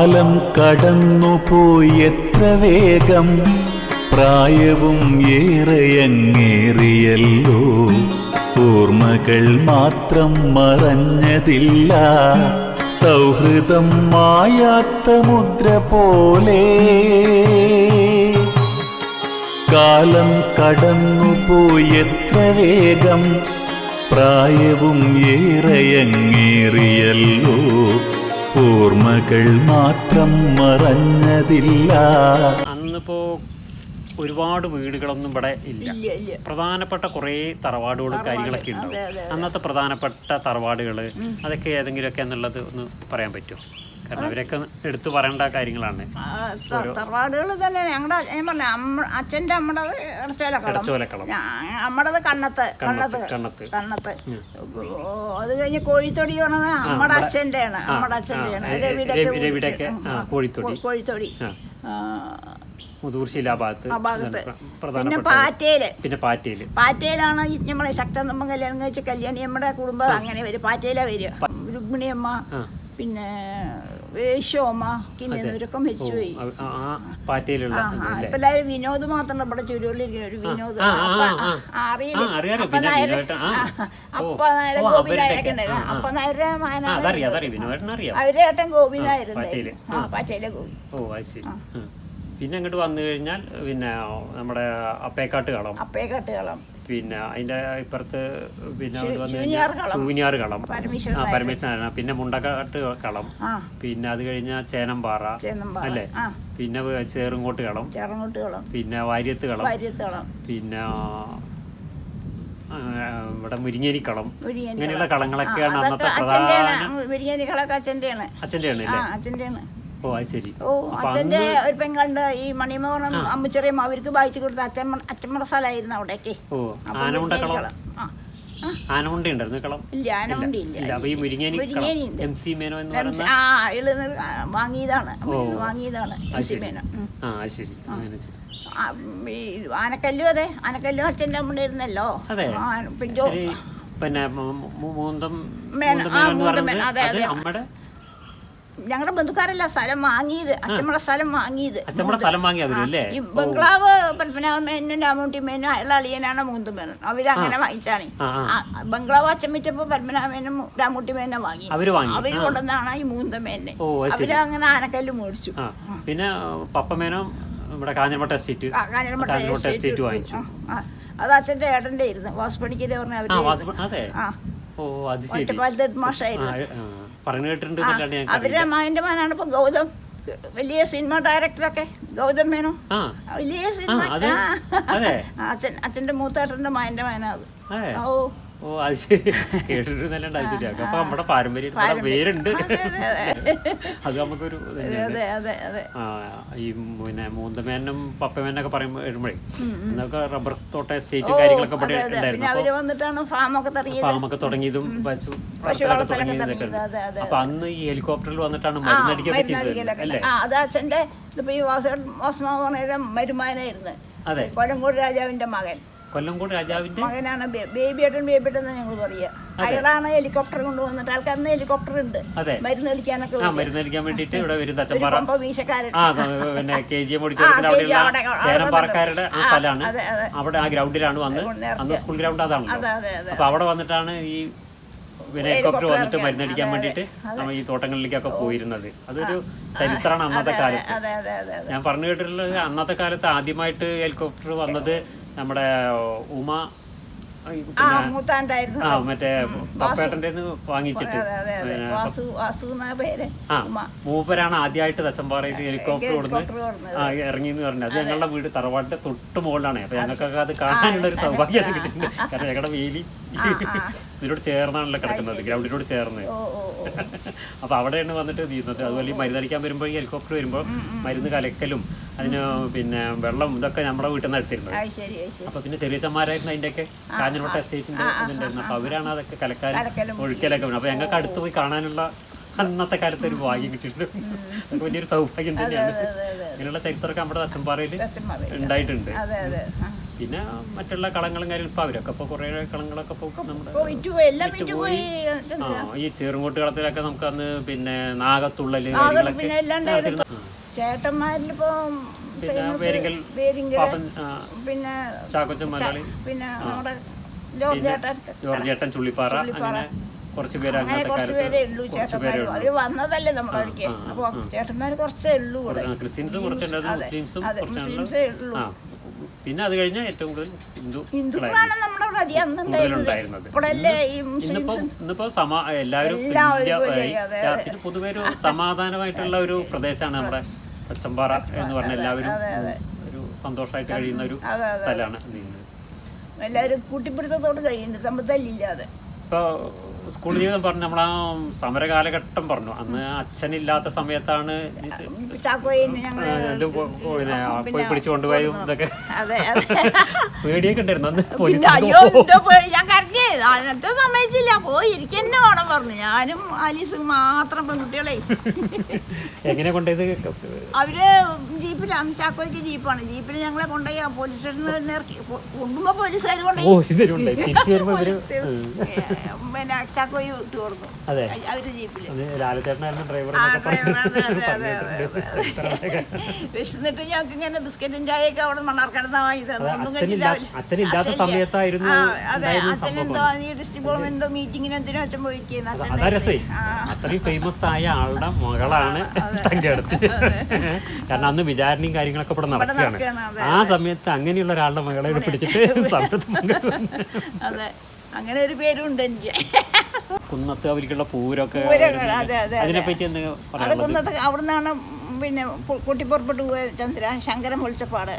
കാലം കടന്നുപോയി എത്ര വേഗം? പ്രായവും ഏറെയങ്ങേറിയല്ലോ ഓർമ്മകൾ മാത്രം മറഞ്ഞതില്ല. സൗഹൃദം മായാത്ത മുദ്ര പോലെ. കാലം കടന്നുപോയി എത്ര വേഗം? പ്രായവും ഏറെയങ്ങേറിയല്ലോ ഓർമ്മകൾ മാത്രം മറഞ്ഞതില്ല. അന്നിപ്പോ ഒരുപാട് വീടുകളൊന്നും ഇവിടെ ഇല്ല. പ്രധാനപ്പെട്ട കുറേ തറവാടുകളും കാര്യങ്ങളൊക്കെ ഉണ്ടാവും. അന്നത്തെ പ്രധാനപ്പെട്ട തറവാടുകൾ അതൊക്കെ ഏതെങ്കിലുമൊക്കെ എന്നുള്ളത് ഒന്ന് പറയാൻ പറ്റുമോ? കാരണം ഇവരൊക്കെ എടുത്തു പറയേണ്ട കാര്യങ്ങളാണ്. തറവാടുകൾ തന്നെ ഞങ്ങളുടെ ഞാൻ പറഞ്ഞ അച്ഛന്റെ അമ്മടത് ഇടച്ചോലക്കളം അമ്മടത് കണ്ണത്ത് കണ്ണത്ത് കണ്ണത്ത് അത് കഴിഞ്ഞ് കോഴിത്തൊടി പറഞ്ഞത് അമ്മടെ അച്ഛന്റെ ആണ് അമ്മടെ അച്ഛന്റെ ആണ് രവിടൊക്കെ കോഴിത്തൊടി. കോഴിത്തൊടി. മുതൂർശില ഭാഗത്ത്. പിന്നെ പാറ്റേൽ. പിന്നെ പാറ്റയിൽ പാറ്റയിലാണ് നമ്മളെ നമ്മളെ ശക്തമ്മ കല്യാണം കഴിച്ച കല്യാണി നമ്മുടെ കുടുംബം അങ്ങനെ വരും. പാറ്റയിലാ വരിക. രുക്മിണിയമ്മ. പിന്നെ വേശോമ പിന്നെ ഇവരൊക്കെ മരിച്ചുപോയി പാറ്റയിലുള്ള ഇപ്പൊ എല്ലാവരും വിനോദ് മാത്രം നമ്മുടെ ചുരുളിരിക്കുന്ന ഒരു വിനോദ്. അറിയില്ല അപ്പൊ നേരം അപ്പൊ നേരം. അപ്പ നായര്- നായര് ഉണ്ടായിരുന്നു അതറിയാം അവരുടെ ഏട്ടൻ ഗോപിനായിരുന്നു. ആ പാറ്റയിലെ ഗോപി. ഓ ശരി. പിന്നെ അങ്ങോട്ട് വന്നു കഴിഞ്ഞാൽ പിന്നെ നമ്മുടെ അപ്പേക്കാട്ട് കളം. അപ്പേക്കാട്ട് കെട്ടുകളം പിന്നെ അതിന്റെ ഇപ്പുറത്ത് പിന്നെ ചൂ- ചൂനിയാർ കളം. ആ പരമേശ്വരനാരായണ പിന്നെ മുണ്ടക്കാട്ട് കളം. പിന്നെ അത് കഴിഞ്ഞാൽ ചേനമ്പാറ. അല്ലേ? പിന്നെ ചേറുങ്കോട്ട് കളം. പിന്നെ വാര്യത്ത് കളം. പിന്നെ ഇവിടെ മുരിങ്ങേരിക്കളം മുരിങ്ങേരി ഇങ്ങനെയുള്ള കളം. കളങ്ങളൊക്കെയാണ് അന്നത്തെ അച്ഛന്റെയാണ്. പ്രധാന മുരിങ്ങേരികളൊക്കെ അച്ഛന്റെയാണ്. അച്ഛന്റെ ആണ് അല്ലേ അച്ഛന്റെയാണ്. ഓ ശരി. ഓ അച്ഛന്റെ ഒരു പെങ്ങളുണ്ട് ഈ മണിമോഹനം അമ്മച്ചെറിയും അവർക്ക് വായിച്ചു കൊടുത്ത അച്ഛൻ അച്ഛൻ സ്ഥലമായിരുന്നു അവിടേക്ക് ഓ. ആ. ആ, ആനമുണ്ട ഉണ്ടായിരുന്നു കളം? ഇല്ല ആനമുണ്ടി ഇല്ല. ഇല്ല അപ്പൊ ഈ മുരിങ്ങേരി മുരിങ്ങേരി എം സി മേനോ എന്ന് പറയുന്ന? ആ വാങ്ങിയതാണ്. വാങ്ങിയതാണ് മേനം. ആ അത് ശരി. ആനക്കല്ലും അതെ. ആനക്കല്ലും അച്ഛന്റെ അമ്മണ്ടായിരുന്നല്ലോ അതെ. പിന്നെ പിന്നെ മൂന്തം മേന- അമ്മയുടെ ഞങ്ങളുടെ ബന്ധുക്കാരല്ല സ്ഥലം വാങ്ങിയത്. അച്ഛമ്മയുടെ സ്ഥലം വാങ്ങിയത്. അച്ഛമ്മയുടെ സ്ഥലം വാങ്ങി അവരും അല്ലേ? ഈ ബംഗ്ലാവ് പത്മനാഭമേനും രാമൂട്ടിമേനും അയാളുടെ അളിയനാണ് മൂന്നുമേനും അവരങ്ങനെ വാങ്ങിച്ചാണ്. ആ ബംഗ്ലാവ് അച്ഛൻ വിറ്റപ്പോ പത്മനാഭമേനും രാമൂട്ടിമേനെ വാങ്ങി. അവർ വാങ്ങി. അവർ കൊണ്ടുവന്നാണ് ഈ മൂന്നുമേനെ ഓ അത് ശരി. അവരങ്ങനെ ആനക്കല്ല് മേടിച്ചു. ആ. പിന്നെ പപ്പമേനോ നമ്മുടെ കാഞ്ഞിരമട്ട എസ്റ്റേറ്റ്. ആ, കാഞ്ഞിരമട്ട കാഞ്ഞിരമട്ട എസ്റ്റേറ്റ് വാങ്ങിച്ചു. ആ, ആ. അത് അച്ഛന്റെ ഏട്ടന്റെ ആയിരുന്നു. വാസുപണിക്കര് പറഞ്ഞ ആ അവർ വാസുപ അതെ. ആ. ഓ അത് ശരി. ഒറ്റപ്പാലത്തെ ആ, മാഷായിരുന്നു ആ, അവരുടെ മകന്റെ മകനാണ്. ഇപ്പൊ ഗൗതം വലിയ സിനിമ ഡയറക്ടറൊക്കെ ഗൗതം മേനോ വലിയ സിനിമ അച്ഛൻ അച്ഛന്റെ മൂത്തേട്ടന്റെ മകന്റെ മകനാ അത്. ഓ ഓ അത് ശരി. കേട്ടിട്ട് അത് ശരിയാ അപ്പൊ നമ്മുടെ പാരമ്പര്യം പേരുണ്ട് അതെ നമുക്കൊരു ഈ പിന്നെ മൂന്തമേനും പപ്പമേനൊക്കെ പറയുമ്പോൾ വരുമ്പോഴേ എന്നൊക്കെ റബ്ബർ തോട്ട എസ്റ്റേറ്റ് കാര്യങ്ങളൊക്കെ ഇവിടെ ഉണ്ടായിരുന്നു. വന്നിട്ടാണ് ഫാമൊക്കെ തുടങ്ങിയത്. പശു അപ്പൊ അന്ന് ഈ ഹെലികോപ്റ്ററിൽ വന്നിട്ടാണ് മരുന്നടിക്കൊക്കെ ചെയ്തത് അല്ലേ? അത് അച്ഛന്റെ വാസ വാസ്മാവണയുടെ മരുമാനായിരുന്നു. അതെ. കൊല്ലങ്കോട് രാജാവിന്റെ മകൻ. കൊല്ലംകോട് രാജാവിന്റെ മകനാണ് ബേബി ബേബിയേട്ടൻ ബേബിയേട്ടൻ എന്ന് ഞങ്ങൾ പറയുക അയാളാണ് ഹെലികോപ്റ്റർ കൊണ്ടുവന്നിട്ട് ആൾക്ക് ഹെലികോപ്റ്റർ ഉണ്ട്. അതെ. മരുന്ന് അടിക്കാനൊക്കെ ആ മരുന്ന് മരുന്നടിക്കാൻ വേണ്ടിയിട്ട് ഇവിടെ വരും ഒരു തച്ചമ്പാറ വീശക്കാരൻ ആ പിന്നെ കെ ജി എം KG അവിടെയുള്ള അവിടെ- അവിടെ ആ, സ്ഥലമാണ്. അവിടെ ആ ഗ്രൗണ്ടിലാണ് വന്ന്. അന്ന് സ്കൂൾ ഗ്രൗണ്ട് അതാണ് അതെ അതെ അതെ. അപ്പൊ അവിടെ വന്നിട്ടാണ് ഈ പിന്നെ ഹെലികോപ്റ്റർ വന്നിട്ട് മരുന്നടിക്കാൻ വേണ്ടിയിട്ട് നമ്മൾ ഈ തോട്ടങ്ങളിലേക്കൊക്കെ പോയിരുന്നത്. അതൊരു ചരിത്രമാണ് അന്നത്തെ കാലത്ത്. ഞാൻ പറഞ്ഞു കേട്ടിട്ടുള്ളത് അന്നത്തെ കാലത്ത് ആദ്യമായിട്ട് ഹെലികോപ്റ്റർ വന്നത് നമ്മുടെ ഉമ മൂത്താണ്ടായിരുന്നു. ആ മറ്റേ പപ്പേട്ടന്റെ വാങ്ങിച്ചിട്ട്. വാസു വാസു എന്നാ പേര്? ആ ഉമ്മ മൂപ്പരാണ് ആദ്യമായിട്ട് തച്ചമ്പാറയിൽ ഹെലികോപ്റ്റർ ആ ഇറങ്ങി എന്ന് പറഞ്ഞു. അത് ഞങ്ങളുടെ വീട് തറവാട്ടിന്റെ തൊട്ട് മുകളിലാണ്. അപ്പൊ ഞങ്ങൾക്കൊക്കെ അത് കാണാനുള്ള ഒരു സൗഭാഗ്യം കിട്ടിയിട്ടുണ്ട്. കാരണം ഞങ്ങളുടെ വേലി ഇതിനോട് ചേർന്നാണല്ലോ കിടക്കുന്നത് ഗ്രൗണ്ടിനോട് ചേർന്ന്. അപ്പൊ അവിടെയാണ് വന്നിട്ട് തീരുന്നത് അതുപോലെ ഈ മരുന്നടിക്കാൻ വരുമ്പോൾ ഈ ഹെലികോപ്റ്റർ വരുമ്പോ മരുന്ന് കലക്കലും അതിന് പിന്നെ വെള്ളം ഇതൊക്കെ നമ്മുടെ വീട്ടിൽ നിന്ന് എടുത്തിരുന്നത് അപ്പൊ പിന്നെ ചെറിയ ചമ്മാരായിരുന്നു അതിന്റെയൊക്കെ കാഞ്ഞിരമട്ട എസ്റ്റേറ്റിന്റെ ഇതുണ്ടായിരുന്നു. അപ്പൊ അവരാണ് അതൊക്കെ കലക്കാനും ഒഴുക്കലൊക്കെ അപ്പൊ ഞങ്ങൾക്ക് അടുത്ത് പോയി കാണാനുള്ള അന്നത്തെ കാലത്ത് ഒരു ഭാഗ്യം കിട്ടിയിട്ടുണ്ട്. അതൊക്കെ വലിയൊരു സൗഭാഗ്യം തന്നെയാണ്. ഇങ്ങനെയുള്ള ചരിത്രമൊക്കെ നമ്മുടെ തച്ചമ്പാറയിൽ ഉണ്ടായിട്ടുണ്ട്. പിന്നെ മറ്റുള്ള കളങ്ങളും കാര്യം ഇപ്പൊ അവരൊക്കെ ഇപ്പൊ കുറെ കളങ്ങളൊക്കെ നമ്മുടെ ഈ ചെറുങ്കോട്ട് കളത്തിലൊക്കെ നമുക്ക് അന്ന് പിന്നെ നാഗത്തുള്ളൽ ചേട്ടന്മാരിലിപ്പോ പിന്നെ പിന്നെ നമ്മുടെ ജോർജ് ചേട്ടൻ ചുള്ളിപ്പാറ അങ്ങനെ കുറച്ച് പേര് കുറച്ച് ഉള്ളൂ വന്നതല്ലേ നമ്മളവർക്ക് അപ്പൊ ചേട്ടന്മാര് കുറച്ചേ ഉള്ളൂ ക്രിസ്ത്യൻസും കുറച്ചുണ്ടായിരുന്നു മുസ്ലിംസും കുറച്ചേ കുറച്ചുണ്ടായിരുന്നു പിന്നെ അത് കഴിഞ്ഞാൽ ഏറ്റവും കൂടുതൽ ഹിന്ദു ഹിന്ദുക്കളാണ് നമ്മുടെ ഇന്നിപ്പോ സമാ എല്ലാവരും പൊതുവെ ഒരു സമാധാനമായിട്ടുള്ള ഒരു പ്രദേശമാണ് നമ്മുടെ പച്ചമ്പാറ എന്ന് പറഞ്ഞ എല്ലാവരും ഒരു സന്തോഷമായിട്ട് കഴിയുന്ന ഒരു. സ്ഥലമാണ്. എല്ലാവരും കൂട്ടിപ്പിടുത്തത്തോട് കഴിയുന്നുണ്ട്. തമ്മിൽ തല്ലില്ലാതെ ഇപ്പൊ സ്കൂൾ ജീവിതം പറഞ്ഞു നമ്മളാ സമര കാലഘട്ടം പറഞ്ഞു. അന്ന് അച്ഛനില്ലാത്ത സമയത്താണ് ഇത് ചാക്കോയിന് ഞങ്ങൾ ഇത് പോ- പോയി പിടിച്ചു ഇതൊക്കെ. പേടിയൊക്കെ ഉണ്ടായിരുന്നു. അന്ന് സമ്മതിച്ചില്ല. പോയി ഇരിക്കന്നെ വേണം പറഞ്ഞു. ഞാനും ആലീസും മാത്രം പെൺകുട്ടികളെ. എങ്ങനെ കൊണ്ടുപോയത്? അവർ ജീപ്പിലാണ്. ചാക്കോയ്ക്ക് ജീപ്പാണ്. ജീപ്പിൽ ഞങ്ങളെ കൊണ്ടുപോയി പോലീസ് സ്റ്റേഷനിൽ പോലീസുകാർ കൊണ്ടുപോയി. പിന്നെ ചാക്കോയി ഇട്ട് കൊടുക്കും. അതെ. അവർ ജീപ്പിൽ. ലാലച്ചേട്ടനായിരുന്നു ഡ്രൈവർ വിശന്നിട്ട് ഞങ്ങൾക്ക് ഇങ്ങനെ ബിസ്ക്കറ്റും ചായയൊക്കെ അവിടെ മണ്ണാർക്കടന്ന വാങ്ങി തന്നു സമയത്തായിരുന്നു അതെ അച്ഛൻ എന്തോ ഈ ഡിസ്ട്രിക്ട് എന്തോ മീറ്റിങ്ങിന് എന്തിനും അച്ഛൻ പോയിരിക്കുന്നു അച്ഛൻ അതാ രസേ. അത്രയും ഫേമസ് ആയ ആളുടെ മകളാണ് തങ്കടുത്ത് കാരണം അന്ന് വിചാരണയും കാര്യങ്ങളൊക്കെ ഇവിടെ നടക്കുകയാണ്. ആ സമയത്ത് അങ്ങനെയുള്ള ഒരാളുടെ മകളെ പിടിച്ചിട്ട് സമയത്ത്. അതെ. അങ്ങനെ ഒരു പേരുണ്ട് എനിക്ക്. കുന്നത്ത് അവരിക്കുള്ള പൂരൊക്കെ അതെ, അതെ, അതിനെപ്പറ്റി അത് കുന്നത്ത് അവിടെ നിന്നാണ് പിന്നെ പൊ- പൊട്ടിപ്പുറപ്പെട്ട് പോയ ചന്ദ്ര ശങ്കരൻ വിളിച്ചപ്പാട്.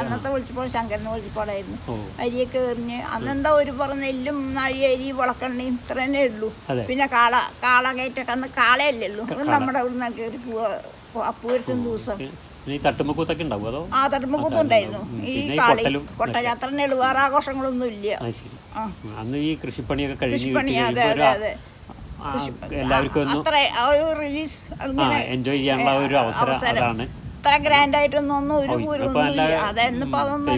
അന്നത്തെ വിളിച്ചപ്പോൾ ശങ്കരൻ വിളിച്ചപ്പാടായിരുന്നു. അരിയൊക്കെ എറിഞ്ഞ് അന്നെന്താ ഒരു പറഞ്ഞ എല്ലും നാഴി അരി വളക്കണ്ണയും ഇത്ര തന്നെ ഉള്ളൂ പിന്നെ കാള കാള കയറ്റൊക്കെ അന്ന് കാളയല്ലേ ഉള്ളൂ. നമ്മുടെ അവിടെ നിന്ന് കയറി പോവാ. അപ്പൂരത്തും ദിവസം ഈ തട്ടുമ്പക്കൂത്തൊക്കെ ഉണ്ടാവും അതോ? ആ തട്ടുമ്പക്കൂത്തും ഉണ്ടായിരുന്നു. ഈ കാളി കൊട്ടലും കൊട്ടയാത്രനെ വേറെ ആഘോഷങ്ങളൊന്നും ഇല്ല. അന്ന് ഈ കൃഷിപ്പണിയൊക്കെ കഴിഞ്ഞ് എല്ലാവർക്കും റിലീസ് എൻജോയ് ചെയ്യാനുള്ള ഒരു അവസരം അതാണ്. ഇത്ര ഗ്രാൻഡ് ആയിട്ടൊന്നും ഒന്നും ഒരു ഓ, പൂരം ഇന്നിപ്പോ ഒന്നും ഇല്ല. നല്ല അതെ ഇന്നിപ്പോ അതൊന്നും